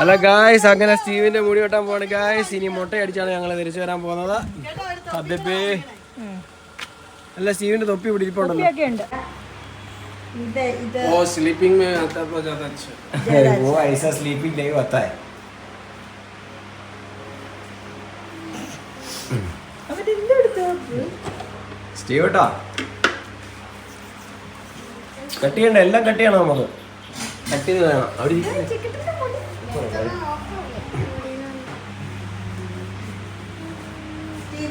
അല്ല ഗായ്സ് അങ്ങനെ സ്റ്റീവിന്റെ മുടി വെട്ടാൻ പോവാണ് ഗായ്സ് ഇനി മുട്ട അടിച്ചാണ് ഞങ്ങൾ തിരിച്ചു വരാൻ പോകുന്നത് അതെ അല്ല സ്റ്റീവിന്റെ തൊപ്പി ഇവിടെ ഇരിപ്പുണ്ടല്ലോ ഒക്കെ ഉണ്ട് ഇത് ഇത് ഓ സ്ലീപ്പിംഗ് में आता तो ज्यादा अच्छा वो ऐसा स्लीपिंग नहीं होता है അവൻ എന്തെടുത്തു സ്റ്റീവ് കേട്ടോ കട്ട് ചെയ്യണ്ട എല്ലാം കട്ട് ചെയ്യണം നമുക്ക് കട്ട് ചെയ്ത് വേണം അവിടെ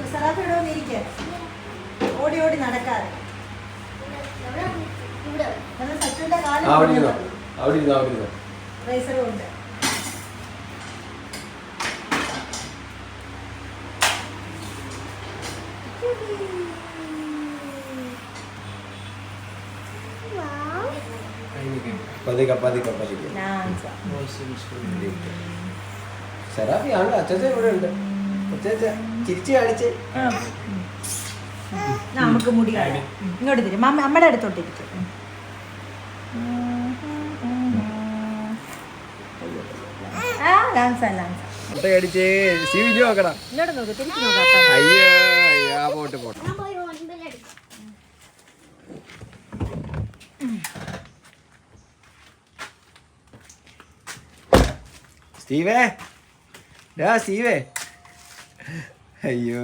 ഇരിക്ക്. സറാഫ് ഇവിടെ വന്നിരിക്കുക ഓടി ഓടി നടക്കാതെ. സച്ചുവിന്റെ കാലം റൈസറും ഉണ്ട്. പതുക്കെ പതുക്കെ പതുക്കെ. ശരാബി ആണ് അച്ഛൻ ഇവിടെ ഉണ്ട്. ചിരിച്ച് കാണിച്ച്. ആ. നമുക്ക് മുടി. ഇങ്ങോട്ട് തരും. അമ്മ അമ്മയുടെ അടുത്തോട്ടിരിക്കും ഇരിക്കും. സ്റ്റീവേ. ഡാ സ്റ്റീവേ. ഡാ സ്റ്റീവേ അയ്യോ